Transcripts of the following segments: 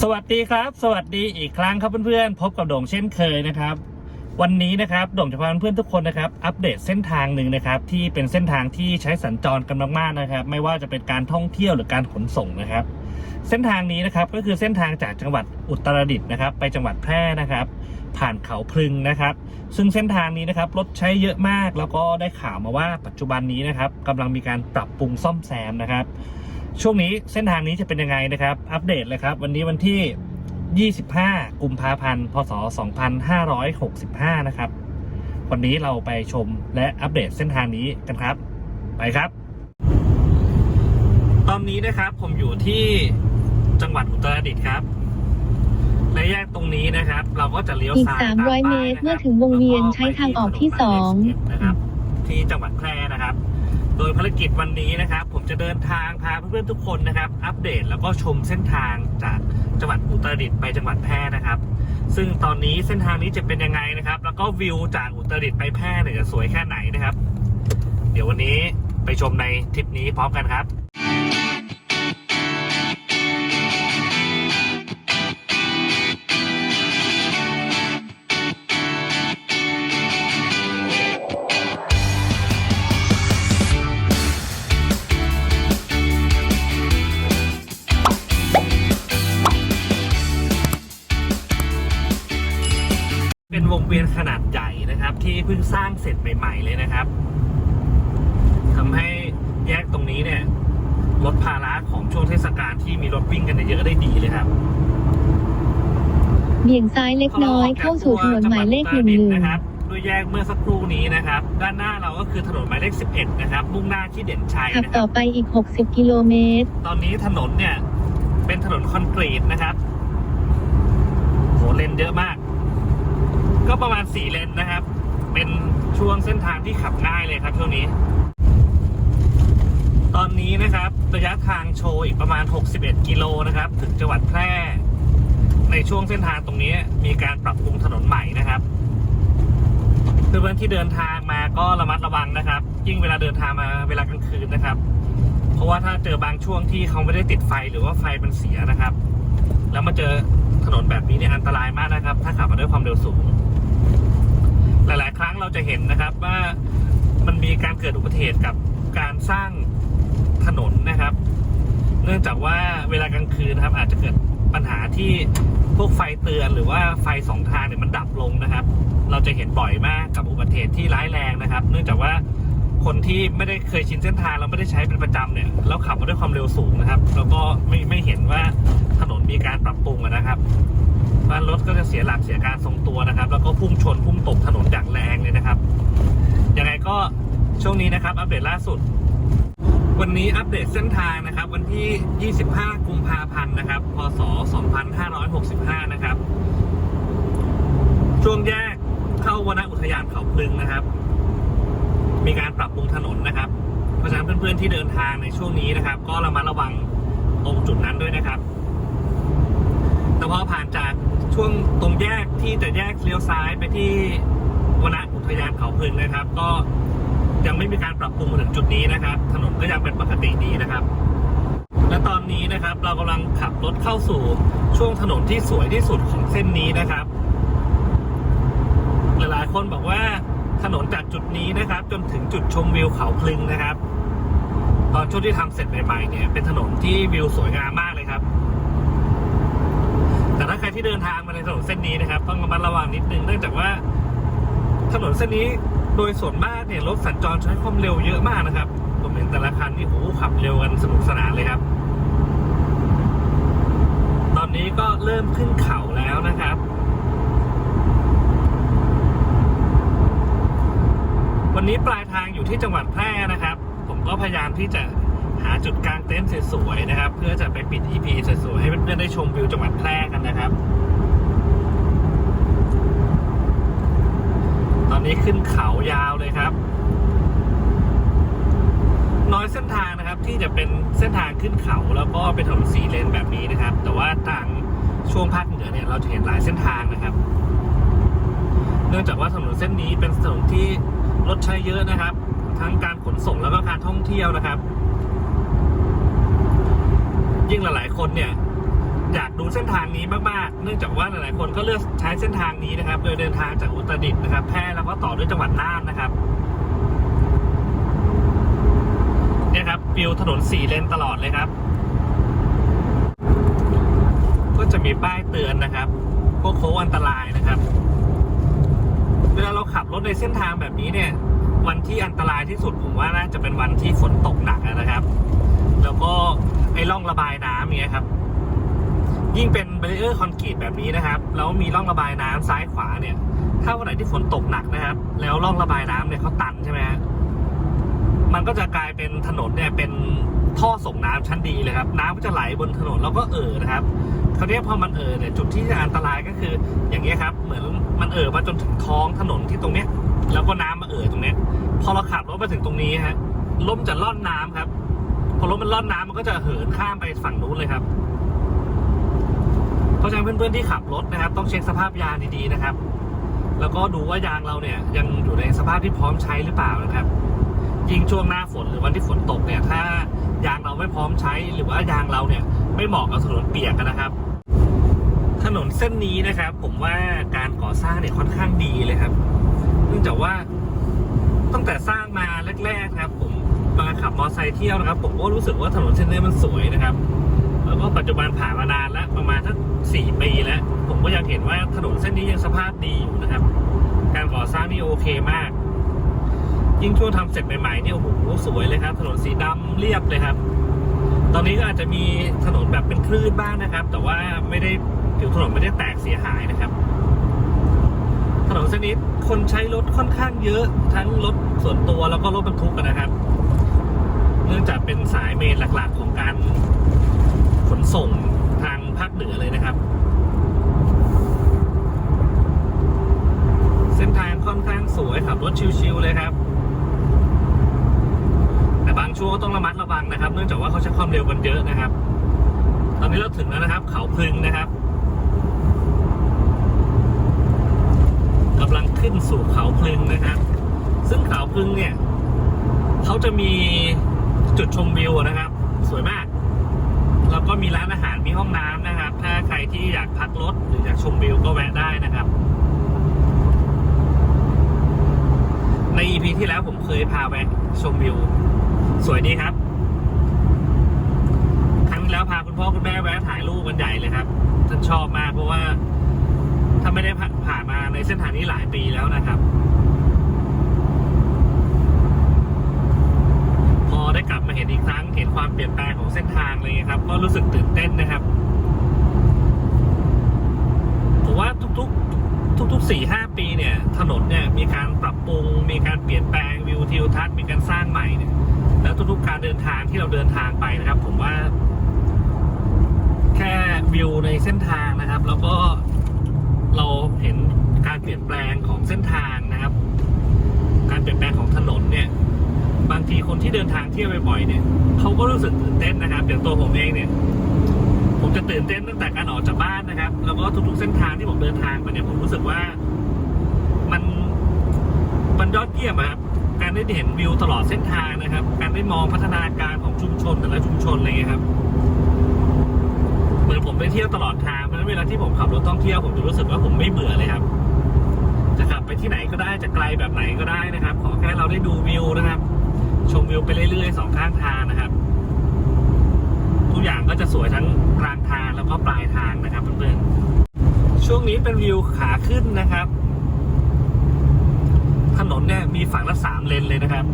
สวัสดีครับ สวัสดีอีกครั้งครับเพื่อนๆ พบกับโด่งเช่นเคยนะครับ วันนี้นะครับโด่งจะพาเพื่อนๆทุกคนนะครับอัปเดตเส้นทางหนึ่งนะครับที่เป็นเส้นทางที่ใช้สัญจรกันมากๆนะครับ ไม่ว่าจะเป็นการท่องเที่ยวหรือการขนส่งนะครับ เส้นทางนี้นะครับก็คือเส้นทางจากจังหวัดอุตรดิตถ์นะครับ ไปจังหวัดแพร่นะครับ ผ่านเขาพลึงนะครับ ซึ่งเส้นทางนี้นะครับรถใช้เยอะมากแล้วก็ได้ข่าวมาว่าปัจจุบันนี้นะครับกำลังมีการปรับปรุงซ่อมแซมนะครับ ช่วงนี้เส้นทางนี้จะเป็นยังไงนะครับ อัปเดตเลยครับ วันนี้วันที่ 25 กุมภาพันธ์ พศ 2565 นะครับ วันนี้เราไปชมและอัปเดตเส้นทางนี้กันครับ ไปครับ ตอนนี้นะครับผมอยู่ที่จังหวัดอุตรดิตถ์ครับและแยกตรงนี้นะครับ เราก็จะเลี้ยวอีกซ้ายต300ป้ายเมตรนะครับเมื่อถึงวงเวียนใช้ทางออกที่ แล้วก็ไปที่ถนนหมายเลข2 11นะครับ ที่จังหวัดแพร่นะครับ โดยภารกิจวันนี้นะครับ ผมจะเดินทางพาเพื่อนๆทุกคนนะครับ อัปเดตแล้วก็ชมเส้นทางจากจังหวัดอุตรดิตถ์ไปจังหวัดแพร่นะครับ ซึ่งตอนนี้เส้นทางนี้จะเป็นยังไงนะครับ แล้วก็วิวจากอุตรดิตถ์ไปแพร่เนี่ยจะสวยแค่ไหนนะครับ เดี๋ยววันนี้ไปชมในทริปนี้พร้อมกันครับ เสร็จใหม่ๆเลยนะครับทำให้แยกตรงนี้เนี่ยลดภาระของช่วงเทศกาลที่มีรถวิ่งกันเยอะๆได้ดีเลยครับเบี่ยงซ้ายเล็กน้อยเข้าสู่ถนนหมายเลขหนึ่งหนึ่งนะครับด้วยแยกเมื่อสักครู่นี้นะครับ ด้านหน้าเราก็คือถนนหมายเลข 11 นะครับ มุ่งหน้าที่เด่นชัยขับนะคต่รัอบไปอีก 60 กิโลเมตร ตอนนี้ถนนเนี่ย เป็นถนนคอนกรีตนะครับโหเลนเยอะมาก ก็ประมาณสี่เลนนะครับ เป็นช่วงเส้นทางที่ขับง่ายเลยครับช่วงนี้ ตอนนี้นะครับระยะทางโชว์อีกประมาณ 61 กิโลนะครับ ถึงจังหวัดแพร่ ในช่วงเส้นทางตรงนี้มีการปรับปรุงถนนใหม่นะครับเพื่อนๆที่เดินทางมาก็ระมัดระวังนะครับ ยิ่งเวลาเดินทางมาเวลากลางคืนนะครับ เพราะว่าถ้าเจอบางช่วงที่เขาไม่ได้ติดไฟหรือว่าไฟมันเสียนะครับ แล้วมาเจอถนนแบบนี้เนี่ยอันตรายมากนะครับ ถ้าขับมาด้วยความเร็วสูง หลาย ๆ ครั้งเราจะเห็นนะครับว่ามันมีการเกิดอุบัติเหตุกับการสร้างถนนนะครับ เนื่องจากว่าเวลากลางคืนนะครับ อาจจะเกิดปัญหาที่พวกไฟเตือนหรือว่าไฟสองทางเนี่ยมันดับลงนะครับ เราจะเห็นบ่อยมากกับอุบัติเหตุที่ร้ายแรงนะครับ เนื่องจากว่าคนที่ไม่ได้เคยชินเส้นทางแล้วไม่ได้ใช้เป็นประจำเนี่ยแล้วขับมาด้วยความเร็วสูงนะครับ แล้วก็ไม่ไม่เห็นว่าถนนมีการปรับปรุงนะครับ ว่ารถก็จะเสียหลักเสียการทรงตัวนะครับ แล้วก็พุ่งชนพุ่งตกถนนอย่างแรงเลยนะครับยังไงก็ช่วงนี้นะครับ อัปเดตล่าสุด วันนี้อัปเดตเส้นทางนะครับ วันที่ 25 กุมภาพันธ์นะครับ พศ 2565 นะครับ ช่วงแยกเข้าวนอุทยานเขาพลึงนะครับ มีการปรับปรุงถนนนะครับ เพราะฉะนั้นเพื่อนๆที่เดินทางในช่วงนี้นะครับ ก็ระมัดระวังตรงจุดนั้นด้วยนะครับแต่พอผ่านจาก ช่วงตรงแยกที่จะแยกเลี้ยวซ้ายไปที่วนอุทยานเขาพลึงนะครับ ก็ยังไม่มีการปรับปรุงมาถึงจุดนี้นะครับ ถนนก็ยังเป็นปกติดีนะครับ และตอนนี้นะครับเรากำลังขับรถเข้าสู่ช่วงถนนที่สวยที่สุดของเส้นนี้นะครับ หลายๆคนบอกว่าถนนจากจุดนี้นะครับ จนถึงจุดชมวิวเขาพลึงนะครับ ตอนช่วงที่ทำเสร็จใหม่ๆเนี่ยเป็นถนนที่วิวสวยงามมากเลยครับ แต่ถ้าใครที่เดินทางมาในถนนเส้นนี้นะครับ ต้องระมัดระวังนิดนึงเนื่องจากว่าถนนเส้นนี้โดยส่วนมากเนี่ยรถสัญจรใช้ความเร็วเยอะมากนะครับ ผมเห็นแต่ละคันนี่โหขับเร็วกันสนุกสนานเลยครับ ตอนนี้ก็เริ่มขึ้นเขาแล้วนะครับ วันนี้ปลายทางอยู่ที่จังหวัดแพร่นะครับ ผมก็พยายามที่จะ จุดกลางเต็นท์สวยๆนะครับ เพื่อจะไปปิด EP สวยๆให้เพื่อนๆได้ชมวิวจังหวัดแพร่กันนะครับ ตอนนี้ขึ้นเขายาวเลยครับ น้อยเส้นทางนะครับที่จะเป็นเส้นทางขึ้นเขาแล้วก็เป็นถนนสี่เลนแบบนี้นะครับ แต่ว่าทางช่วงภาคเหนือเนี่ยเราจะเห็นหลายเส้นทางนะครับ เนื่องจากว่าถนนเส้นนี้เป็นถนนที่รถใช้เยอะนะครับ ทั้งการขนส่งแล้วก็การท่องเที่ยวนะครับ ยิ่งหลายๆ คนเนี่ยอยากดูเส้นทางนี้มากๆ เนื่องจากว่าหลายๆ คนก็เลือกใช้เส้นทางนี้นะครับ โดยเดินทางจากอุตรดิตถ์นะครับ แพร่แล้วก็ต่อด้วยจังหวัดน่านนะครับเนี่ยครับวิวถนนสี่เลนตลอดเลยครับ ก็จะมีป้ายเตือนนะครับพวกโค้งอันตรายนะครับ เวลาเราขับรถในเส้นทางแบบนี้เนี่ย วันที่อันตรายที่สุดผมว่าน่าจะเป็นวันที่ฝนตกหนักนะครับ แล้วก็ อ้ร่องระบายน้ำเนี่ยครับ ยิ่งเป็นเบรเออร์คอนกรีตแบบนี้นะครับ แล้วมีร่องระบายน้ำซ้ายขวาเนี่ย ถ้าวันไหนที่ฝนตกหนักนะครับ แล้วร่องระบายน้ำเนี่ยเขาตันใช่ไหมฮะมันก็จะกลายเป็นถนนเนี่ยเป็นท่อส่งน้ำชั้นดีเลยครับ น้ำก็จะไหลบนถนนแล้วก็เอ่อนะครับคราวนี้พอมันเอ่อเนี่ยจุดที่จะอันตรายก็คือ อย่างเงี้ยครับ เหมือนมันเอ่อมาจนถึงท้องถนนที่ตรงเนี้ย แล้วก็น้ำมาเอ่อตรงเนี้ย พอเราขับรถมาถึงตรงนี้ฮะลมจะล่อนน้ำครับ พอรถมันล่อนน้ำมันก็จะเหินข้ามไปฝั่งนู้นเลยครับ เพราะฉะนั้นเพื่อนๆที่ขับรถนะครับ ต้องเช็คสภาพยางดีๆนะครับ แล้วก็ดูว่ายางเราเนี่ยยังอยู่ในสภาพที่พร้อมใช้หรือเปล่านะครับ ยิ่งช่วงหน้าฝนหรือวันที่ฝนตกเนี่ย ถ้ายางเราไม่พร้อมใช้หรือว่ายางเราเนี่ย ไม่เหมาะกับถนนเปียกนะครับ ถนนเส้นนี้นะครับ ผมว่าการก่อสร้างเนี่ยค่อนข้างดีเลยครับ เนื่องจากว่าตั้งแต่สร้างมาแรกๆครับ ขับมอเตอร์ไซค์เที่ยวนะครับผมก็รู้สึกว่าถนนเส้นนี้มันสวยนะครับ แล้วก็ปัจจุบันผ่านมานานแล้วประมาณสักสี่ปีแล้ว ผมก็ยังเห็นว่าถนนเส้นนี้ยังสภาพดีอยู่นะครับ การก่อสร้างนี่โอเคมาก ยิ่งช่วงทำเสร็จใหม่ๆนี่โอ้โหสวยเลยครับ ถนนสีดำเรียบเลยครับ ตอนนี้ก็อาจจะมีถนนแบบเป็นคลื่นบ้างนะครับ แต่ว่าไม่ได้ผิวถนนไม่ได้แตกเสียหายนะครับถนนเส้นนี้คนใช้รถค่อนข้างเยอะทั้งรถส่วนตัวแล้วก็รถบรรทุกนะครับ เนื่องจากเป็นสายเมนหลักๆ ของการขนส่งทางภาคเหนือเลยนะครับ เส้นทางค่อนข้างสวยขับรถชิวๆเลยครับ แต่บางช่วงก็ต้องระมัดระวังนะครับ เนื่องจากว่าเขาใช้ความเร็วกันเยอะนะครับ ตอนนี้เราถึงแล้วนะครับ เขาพึงนะครับกำลังขึ้นสู่เขาพึงนะครับ ซึ่งเขาพึงเนี่ยเขาจะมี จุดชมวิวนะครับ สวยมาก แล้วก็มีร้านอาหารมีห้องน้ำนะครับ ถ้าใครที่อยากพักรถหรืออยากชมวิวก็แวะได้นะครับ ใน EP ที่แล้วผมเคยพาแวะชมวิว สวยดีครับ ครั้งแล้วพาคุณพ่อคุณแม่แวะถ่ายรูปกันใหญ่เลยครับท่านชอบมากเพราะว่าถ้าไม่ได้ผ่านมาในเส้นทางนี้หลายปีแล้วนะครับ พอได้กลับมา เห็นอีกครั้งเห็นความเปลี่ยนแปลงของเส้นทางเลยครับ ก็รู้สึกตื่นเต้นนะครับผมว่าทุกๆ ทุกๆสี่ห้าปีเนี่ย ถนนเนี่ยมีการปรับปรุง มีการเปลี่ยนแปลงวิวทิวทัศน์มีการสร้างใหม่เนี่ยแล้วทุกๆการเดินทางที่เราเดินทางไปนะครับ ผมว่า แค่วิวในเส้นทางนะครับ แล้วก็เราเห็นการเปลี่ยนแปลงของเส้นทางนะครับ การเปลี่ยนแปลงของถนนเนี่ย บางทีคนที่เดินทางเที่ยวบ่อยๆเนี่ยเขาก็รู้สึกตื่นเต้นนะครับอย่างตัวผมเองเนี่ยผมจะตื่นเต้นตั้งแต่การออกจากบ้านนะครับ แล้วก็ทุกๆเส้นทางที่ผมเดินทางไปเนี่ยผมรู้สึกว่ามันมันยอดเยี่ยมครับการได้เห็นวิวตลอดเส้นทางนะครับ การได้มองพัฒนาการของชุมชนแต่ละชุมชนอะไรเงี้ยครับเหมือนผมไปเที่ยวตลอดทางเพราะฉะนั้นเวลาที่ผมขับรถท่องเที่ยวผมจะรู้สึกว่าผมไม่เบื่อเลยครับจะขับไปที่ไหนก็ได้จะไกลแบบไหนก็ได้นะครับ ขอแค่เราได้ดูวิวนะครับ ชมวิวไปเรื่อยๆสองข้างทางนะครับ ทุกอย่างก็จะสวยทั้งกลางทางแล้วก็ปลายทางนะครับเพื่อนๆช่วงนี้เป็นวิวขาขึ้นนะครับ ถนนเนี่ยมีฝั่งละสามเลนเลยนะครับ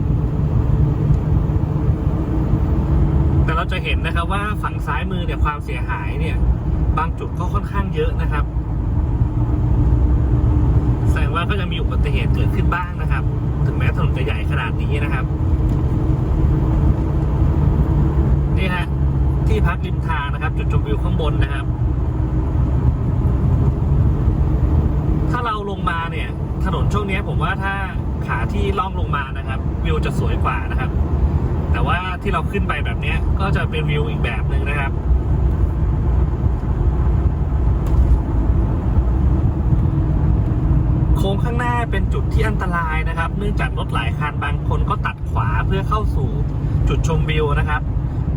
แต่เราจะเห็นนะครับว่าฝั่งซ้ายมือเนี่ยความเสียหายเนี่ย บางจุดก็ค่อนข้างเยอะนะครับแสดงว่าก็ยังมีอุบัติเหตุเกิดขึ้นบ้างนะครับ ถึงแม้ถนนจะใหญ่ขนาดนี้นะครับ นี่ฮะที่พักริมทางนะครับ จุดชมวิวข้างบนนะครับ ถ้าเราลงมาเนี่ย ถนนช่วงนี้ผมว่าถ้าขาที่ล่องลงมานะครับ วิวจะสวยกว่านะครับ แต่ว่าที่เราขึ้นไปแบบนี้ก็จะเป็นวิวอีกแบบหนึ่งนะครับโค้งข้างหน้าเป็นจุดที่อันตรายนะครับ เนื่องจากรถหลายคันบางคนก็ตัดขวาเพื่อเข้าสู่จุดชมวิวนะครับ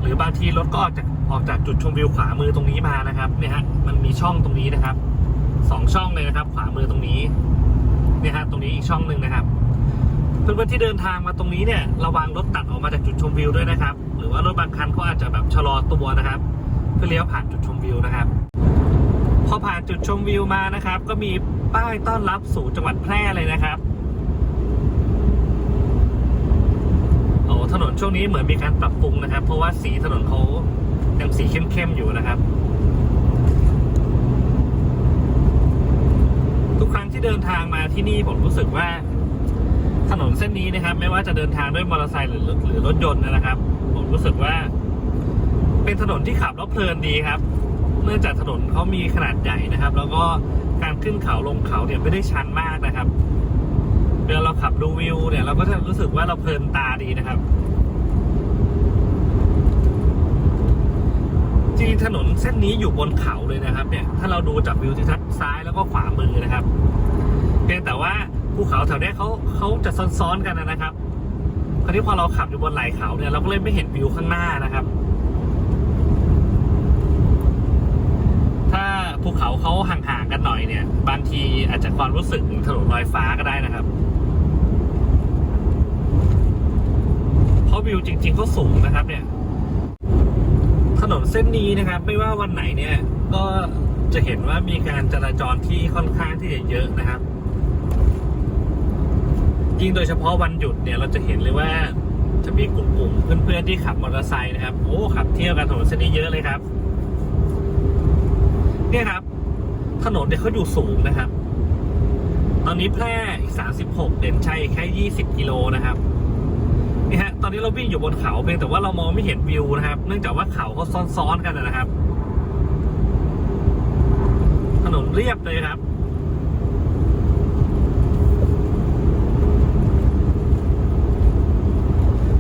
รือบางทีรถก็ออกจากออกจากจุดชมวิวขวามือตรงนี้มานะครับเนี่ยฮะมันมีช่องตรงนี้นะครับสองช่องเลยนะครับ ขวามือตรงนี้เนี่ยฮะตรงนี้อีกช่องหนึ่งนะครับเพื่อนๆที่เดินทางมาตรงนี้เนี่ยระวังรถตัดออกมาจากจุดชมวิวด้วยนะครับ หรือว่ารถบางคันก็อาจจะแบบชะลอตัวนะครับ เพื่อเลี้ยวผ่านจุดชมวิวนะครับพอผ่านจุดชมวิวมานะครับ ก็มีป้ายต้อนรับสู่จังหวัดแพร่เลยนะครับโอ้ ถนนช่วงนี้เหมือนมีการปรับปรุงนะครับ เพราะว่าสีถนนเขายังสีเข้มๆอยู่นะครับ ทุกครั้งที่เดินทางมาที่นี่ผมรู้สึกว่าถนนเส้นนี้นะครับ ไม่ว่าจะเดินทางด้วยมอเตอร์ไซค์หรือหรือรถยนต์นะครับ ผมรู้สึกว่า เป็นถนนที่ขับแล้วเพลินดีครับ เนื่องจากถนนเขามีขนาดใหญ่นะครับ แล้วก็การขึ้นเขาลงเขาเนี่ยไม่ได้ชันมากนะครับ ขับดูวิวเนี่ยเราก็จะรู้สึกว่าเราเพลินตาดีนะครับ จริงๆถนนเส้นนี้อยู่บนเขาเลยนะครับเนี่ยถ้าเราดูจากวิวทิวทัศน์ซ้ายแล้วก็ขวามือนะครับเพียงแต่ว่าภูเขาแถวนี้เขาเขาจะซ้อนๆกันนะครับคราวนี้พอเราขับอยู่บนไหล่เขาเนี่ยเราก็เลยไม่เห็นวิวข้างหน้านะครับ ถ้าภูเขาเขาห่างๆกันหน่อยเนี่ย บางทีอาจจะความรู้สึกถนนลอยฟ้าก็ได้นะครับ เพราะ วิวจริงๆเขาสูงนะครับ เนี่ย ถนนเส้นนี้นะครับ ไม่ว่าวันไหนเนี่ย ก็จะเห็นว่ามีการจราจรที่ค่อนข้างที่จะเยอะนะครับยิ่งโดยเฉพาะวันหยุดเนี่ยเราจะเห็นเลยว่าจะมีกลุ่มๆเพื่อนๆที่ขับมอเตอร์ไซค์นะครับโอ้ขับเที่ยวกันถนนเส้นนี้เยอะเลยครับ เนี่ยครับ ถนนเนี่ยเขาอยู่สูงนะครับ ตอนนี้แพร่อีก36เด่นชัยแค่ 20 กิโลนะครับ ตอนนี้เราวิ่งอยู่บนเขาเพียงแต่ว่าเรามองไม่เห็นวิวนะครับ เนื่องจากว่าเขาเขาซ้อนๆกันนะครับ ถนนเรียบเลยครับ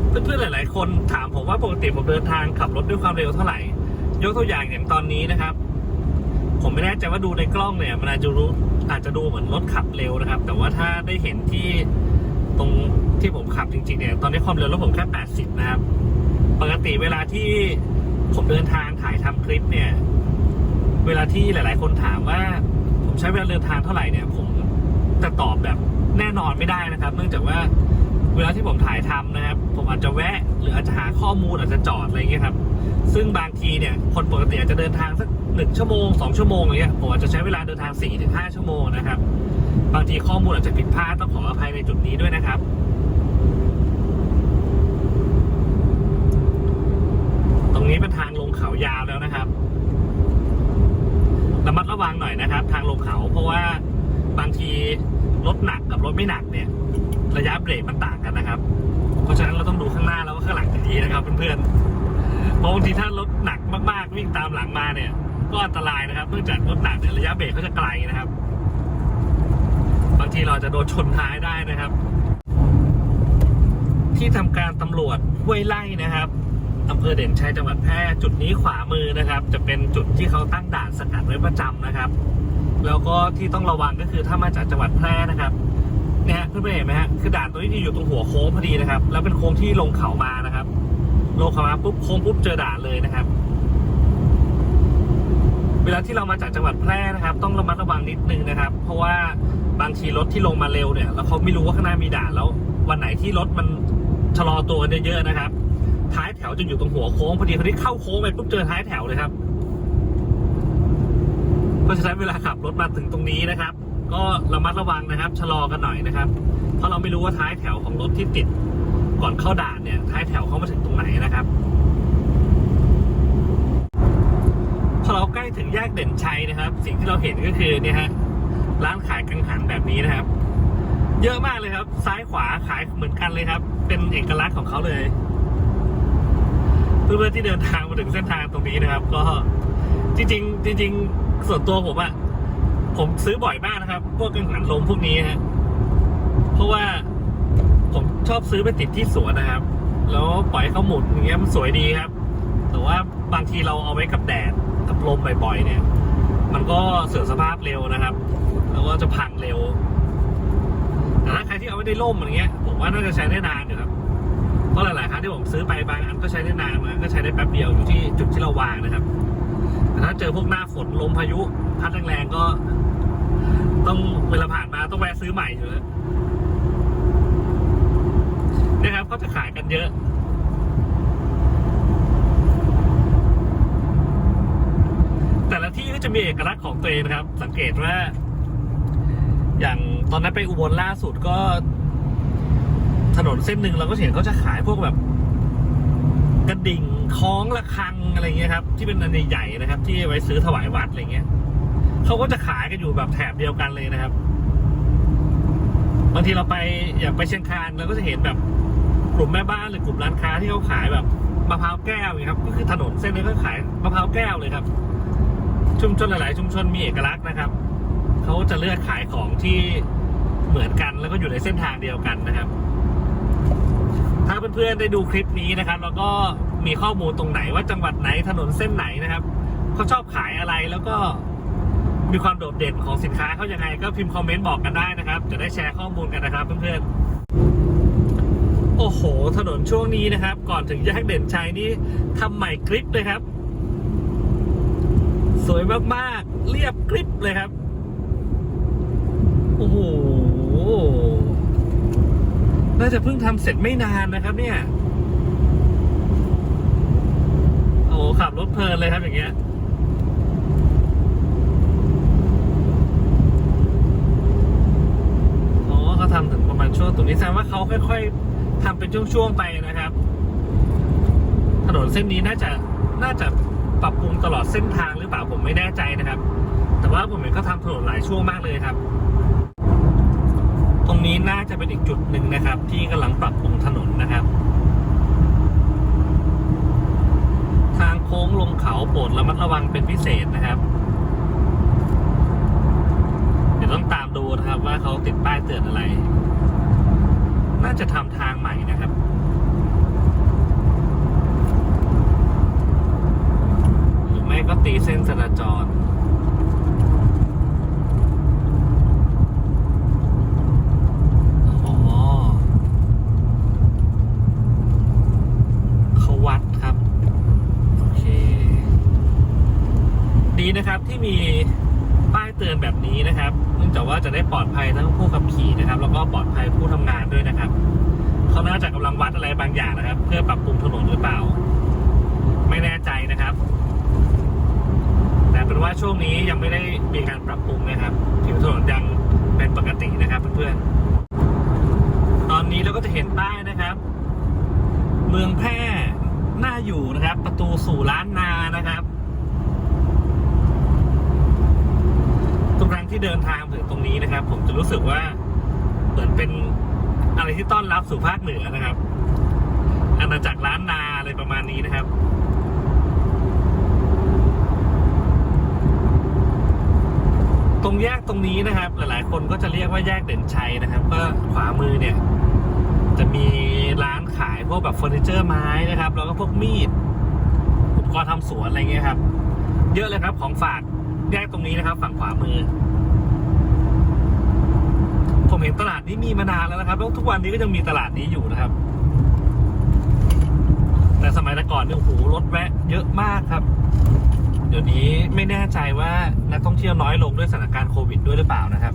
เพื่อนๆหลาย ๆ คนถามผมว่าปกติผมเดินทางขับรถด้วยความเร็วเท่าไหร่ ยกตัวอย่างอย่างตอนนี้นะครับ ผมไม่แน่ใจว่าดูในกล้องเนี่ย มันอาจจะรู้อาจจะดูเหมือนรถขับเร็วนะครับ แต่ว่าถ้าได้เห็นที่ ตรงที่ผมขับจริงๆเนี่ย ตอนนี้ความเร็วรถผมแค่ 80 นะครับ ปกติเวลาที่ผมเดินทางถ่ายทำคลิปเนี่ย เวลาที่หลาย ๆ คนถามว่า ผมใช้เวลาเดินทางเท่าไหร่เนี่ย ผมจะตอบแบบแน่นอนไม่ได้นะครับ เนื่องจากว่าเวลาที่ผมถ่ายทำนะครับ ผมอาจจะแวะ หรืออาจจะหาข้อมูลอาจจะจอดอะไรเงี้ยครับ ซึ่งบางทีเนี่ย คนปกติอาจจะเดินทางสักหนึ่งชั่วโมงสองชั่วโมงอะไรเงี้ยผมอาจจะใช้เวลาเดินทางสี่ถึงห้าชั่วโมงนะครับ บางทีข้อมูลอาจจะผิดพลาดต้องขออภัยในจุดนี้ด้วยนะครับ ตรงนี้เป็นทางลงเขายาวแล้วนะครับระมัดระวังหน่อยนะครับ ทางลงเขาเพราะว่าบางทีรถหนักกับรถไม่หนักเนี่ย ระยะเบรกมันต่างกันนะครับ เพราะฉะนั้นเราต้องดูข้างหน้าแล้วก็ข้างหลังดีนะครับเพื่อนๆเพราะบางทีถ้ารถหนักมากๆวิ่งตามหลังมาเนี่ย ก็อันตรายนะครับเนื่องจากรถหนักเนี่ยระยะเบรกเขาจะไกลนะครับ ที่เราจะโดนชนท้ายได้นะครับ ที่ทำการตำรวจห้วยไล่นะครับอำเภอเด่นชัยจังหวัดแพร่จุดนี้ขวามือนะครับ จะเป็นจุดที่เขาตั้งด่านสกัดไว้ประจำนะครับ แล้วก็ที่ต้องระวังก็คือถ้ามาจากจังหวัดแพร่นะครับเนี่ยเพื่อนๆเห็นไหมฮะคือด่านตัวนี้ที่อยู่ตรงหัวโค้งพอดีนะครับ แล้วเป็นโค้งที่ลงเขามานะครับ ลงเขามาปุ๊บโค้งปุ๊บเจอด่านเลยนะครับ เวลาที่เรามาจากจังหวัดแพร่นะครับ ต้องระมัดระวังนิดนึงนะครับ เพราะว่า บางทีรถที่ลงมาเร็วเนี่ย แล้วเขาไม่รู้ว่าข้างหน้ามีด่านแล้ว วันไหนที่รถมันชะลอตัวกันเยอะๆนะครับ ท้ายแถวจะอยู่ตรงหัวโค้งพอดีพอดีเข้าโค้งไปปุ๊บเจอท้ายแถวเลยครับเพราะฉะนั้นเวลาขับรถมาถึงตรงนี้นะครับ ก็ระมัดระวังนะครับชะลอกันหน่อยนะครับ เพราะเราไม่รู้ว่าท้ายแถวของรถที่ติดก่อนเข้าด่านเนี่ยท้ายแถวเขามาถึงตรงไหนนะครับพอเราใกล้ถึงแยกเด่นชัยนะครับ สิ่งที่เราเห็นก็คือเนี่ยฮะ ร้านขายกังหันแบบนี้นะครับ เยอะมากเลยครับ ซ้ายขวาขายเหมือนกันเลยครับ เป็นเอกลักษณ์ของเขาเลย เพื่อนๆที่เดินทางมาถึงเส้นทางตรงนี้นะครับ ก็จริงๆจริงๆส่วนตัวผมอะผมซื้อบ่อยมากนะครับ พวกกังหันลมพวกนี้ฮะเพราะว่าผมชอบซื้อไปติดที่สวนนะครับ แล้วปล่อยเขาหมุนอย่างเงี้ยมันสวยดีครับ แต่ว่าบางทีเราเอาไว้กับแดดกับลมบ่อยๆเนี่ย มันก็เสื่อมสภาพเร็วนะครับ แล้วก็จะพังเร็วแต่ถ้าใครที่เอาไว้ในร่มอย่างเงี้ยผมว่าน่าจะใช้ได้นานอยู่ครับเพราะหลายๆครั้งที่ผมซื้อไปบางอันก็ใช้ได้นานบางอันก็ใช้ได้แป๊บเดียวอยู่ที่จุดที่เราวางนะครับ แต่ถ้าเจอพวกหน้าฝนลมพายุพัดแรงๆก็ ต้องเวลาผ่านมาต้องแวะซื้อใหม่อยู่แล้วนี่ยครับเขาจะขายกันเยอะแต่ละที่ก็จะมีเอกลักษณ์ของตัวเองนะครับ สังเกตว่า อย่างตอนนั้นไปอุบลล่าสุดก็ ถนนเส้นหนึ่งเราก็เห็นเขาจะขายพวกแบบ กระดิ่งคล้องระฆังอะไรเงี้ยครับ ที่เป็นอันใหญ่ๆนะครับ ที่ไว้ซื้อถวายวัดอะไรเงี้ยเขาก็จะขายกันอยู่แบบแถบเดียวกันเลยนะครับบางทีเราไปอย่างไปเชียงคานเราก็จะเห็นแบบกลุ่มแม่บ้านหรือกลุ่มร้านค้าที่เขาขายแบบมะพร้าวแก้วอย่างครับก็คือถนนเส้นนี้ก็ขายมะพร้าวแก้วเลยครับ ชุมชนหลาย ๆ ชุมชนมีเอกลักษณ์นะครับ เขาจะเลือกขายของที่เหมือนกันแล้วก็อยู่ในเส้นทางเดียวกันนะครับ ถ้าเพื่อนๆได้ดูคลิปนี้นะครับ แล้วก็มีข้อมูลตรงไหนว่าจังหวัดไหนถนนเส้นไหนนะครับเขาชอบขายอะไรแล้วก็มีความโดดเด่นของสินค้าเขายังไง ก็พิมพ์คอมเมนต์บอกกันได้นะครับ จะได้แชร์ข้อมูลกันนะครับเพื่อนๆ โอ้โห ถนนช่วงนี้นะครับ ก่อนถึงแยกเด่นชัยนี่ทำใหม่กริปเลยครับ สวยมากๆ เรียบกริปเลยครับ โอ้โห น่าจะเพิ่งทำเสร็จไม่นานนะครับ เนี่ย โอ้โหขับรถเพลินเลยครับอย่างเงี้ยอ๋อเขาทำถึงประมาณช่วงตรงนี้แสดงว่าเขาค่อย ๆทำเป็นช่วงๆไปนะครับ ถนนเส้นนี้น่าจะน่าจะปรับปรุงตลอดเส้นทางหรือเปล่าผมไม่แน่ใจนะครับ แต่ว่าผมเห็นเขาทำถนนหลายช่วงมากเลยครับ ตรงนี้น่าจะเป็นอีกจุดหนึ่งนะครับ ที่กำลังปรับปรุงถนนนะครับ ทางโค้งลงเขาโปรดระมัดระวังเป็นพิเศษนะครับ เดี๋ยวต้องตามดูนะครับว่าเขาติดป้ายเตือนอะไร น่าจะทำทางใหม่นะครับหรือไม่ก็ตีเส้นจราจร อ๋อเขาวัดครับ โอเค ดีนะครับ ที่มีป้ายเตือนแบบนี้นะครับ เนื่องจากว่าจะได้ปลอดภัยทั้งผู้ขับขี่นะครับ แล้วก็ปลอดภัยผู้ทำงานด้วยนะครับเขาน่าจะกำลังวัดอะไรบางอย่างนะครับ เพื่อปรับปรุงถนนหรือเปล่า ไม่แน่ใจนะครับ แต่เป็นว่าช่วงนี้ยังไม่ได้มีการปรับปรุงนะครับผิวถนนยังเป็นปกตินะครับเพื่อนๆตอนนี้เราก็จะเห็นป้ายนะครับ เมืองแพร่น่าอยู่นะครับ ประตูสู่ล้านนานะครับ งที่เดินทางถึงตรงนี้นะครับ ผมจะรู้สึกว่าเหมือนเป็นอะไรที่ต้อนรับสู่ภาคเหนือนะครับอาณาจักรล้านนาอะไรประมาณนี้นะครับตรงแยกตรงนี้นะครับ หลายๆ คนก็จะเรียกว่าแยกเด่นชัยนะครับ ก็ขวามือเนี่ย จะมีร้านขายพวกแบบเฟอร์นิเจอร์ไม้นะครับ แล้วก็พวกมีดอุปกรณ์ทำสวนอะไรเงี้ยครับ เยอะเลยครับของฝากแยกตรงนี้นะครับ ฝั่งขวามือ ผมเห็นตลาดนี้มีมานานแล้วนะครับแล้วทุกวันนี้ก็ยังมีตลาดนี้อยู่นะครับ แต่สมัยแต่ก่อนเนี่ยโอ้โหรถแวะเยอะมากครับ เดี๋ยวนี้ไม่แน่ใจว่านักท่องเที่ยวน้อยลงด้วยสถานการณ์โควิดด้วยหรือเปล่านะครับ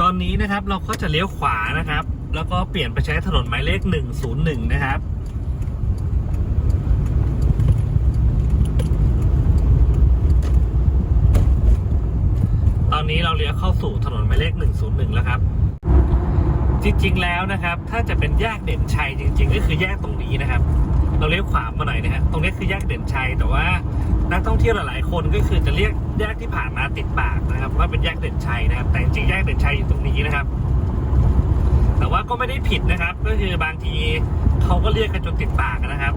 ตอนนี้นะครับเราก็จะเลี้ยวขวานะครับ แล้วก็เปลี่ยนไปใช้ถนนหมายเลข 101 นะครับ ตอนนี้เราเลี้ยวเข้าสู่ถนนหมายเลข 101 แล้วครับ จริงๆแล้วนะครับ ถ้าจะเป็นแยกเด่นชัยจริง ๆ ก็คือแยกตรงนี้นะครับ เราเลี้ยวขวามาหน่อยนะฮะตรงนี้คือแยกเด่นชัยแต่ว่านักท่องเที่ยวหลายๆคนก็คือจะเรียกแยกที่ผ่านมาติดปากนะครับ ว่าเป็นแยกเด่นชัยนะครับ แต่จริงๆแยกเด่นชัยอยู่ตรงนี้นะครับ แต่ว่าก็ไม่ได้ผิดนะครับ ก็คือบางทีเขาก็เรียกกันจนติดปากนะครับ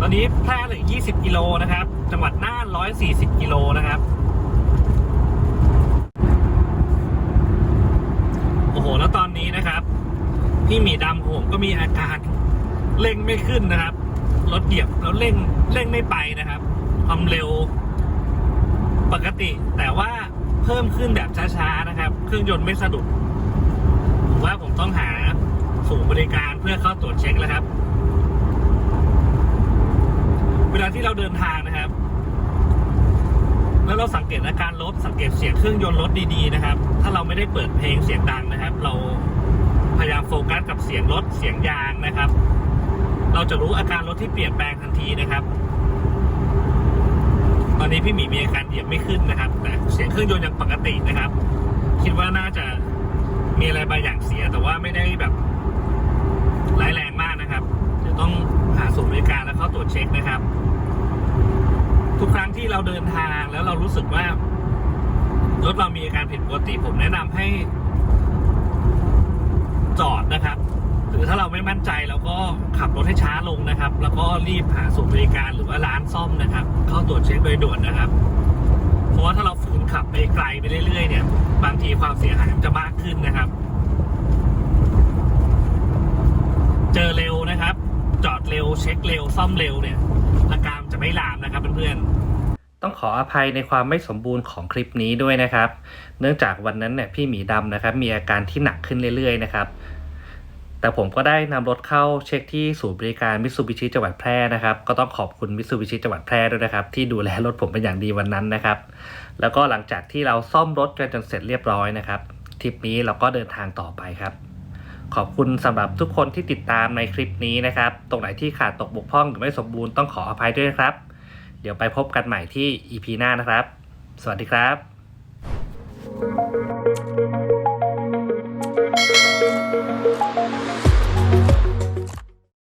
ตอนนี้แพร่เหลือ 20 กิโลนะครับ จังหวัดน่าน 140 กิโลนะครับ โอ้โห แล้วตอนนี้นะครับ พี่หมีดำของผมก็มีอาการเร่งไม่ขึ้นนะครับ รถเหยียบแล้วเร่งเร่งไม่ไปนะครับ ความเร็วปกติ แต่ว่าเพิ่มขึ้นแบบช้าๆนะครับ เครื่องยนต์ไม่สะดุดผมว่าผมต้องหาศูนย์บริการเพื่อเข้าตรวจเช็คแล้วครับ เวลาที่เราเดินทางนะครับ แล้วเราสังเกตอาการรถสังเกตเสียงเครื่องยนต์รถดีๆนะครับ ถ้าเราไม่ได้เปิดเพลงเสียงดังนะครับ เราพยายามโฟกัสกับเสียงรถเสียงยางนะครับ เราจะรู้อาการรถที่เปลี่ยนแปลงทันทีนะครับ ตอนนี้พี่หมีมีอาการเหยียบไม่ขึ้นนะครับ แต่เสียงเครื่องยนต์ยังปกตินะครับ คิดว่าน่าจะมีอะไรบางอย่างเสียแต่ว่าไม่ได้แบบร้ายแรงมากนะครับเดี๋ยวต้องหาศูนย์บริการแล้วเข้าตรวจเช็คนะครับ ทุกครั้งที่เราเดินทางแล้วเรารู้สึกว่ารถเรามีอาการผิดปกติผมแนะนำให้ จอดนะครับ หรือถ้าเราไม่มั่นใจเราก็ขับรถให้ช้าลงนะครับ แล้วก็รีบหาศูนย์บริการหรือว่าร้านซ่อมนะครับ เข้าตรวจเช็คโดยด่วนนะครับ เพราะว่าถ้าเราฝืนขับไปไกลไปเรื่อยๆเนี่ย บางทีความเสียหายมันจะมากขึ้นนะครับ เจอเร็วนะครับ จอดเร็วเช็คเร็วซ่อมเร็วเนี่ย จะไม่ลามนะครับเพื่อนๆ ต้องขออภัยในความไม่สมบูรณ์ของคลิปนี้ด้วยนะครับ เนื่องจากวันนั้นเนี่ยพี่หมีดำนะครับ มีอาการที่หนักขึ้นเรื่อยๆนะครับ แต่ผมก็ได้นำรถเข้าเช็คที่ศูนย์บริการมิ t ซูบิชิจังหวัดแพร่นะครับ ก็ต้องขอบคุณมิ t ซูบิชิจังหวัดแพร่ด้วยนะครับ ที่ดูแลรถผมเป็นอย่างดีวันนั้นนะครับ แล้วก็หลังจากที่เราซ่อมรถกันจนเสร็จเรียบร้อยนะครับทริปนี้เราก็เดินทางต่อไปครับ ขอบคุณสำหรับทุกคนที่ติดตามในคลิปนี้นะครับ ตรงไหนที่ขาดตกบกพร่องหรือไม่สมบูรณ์ต้องขออภัยด้วยนะครับ เดี๋ยวไปพบกันใหม่ที่ EP หน้านะครับ สวัสดีครับ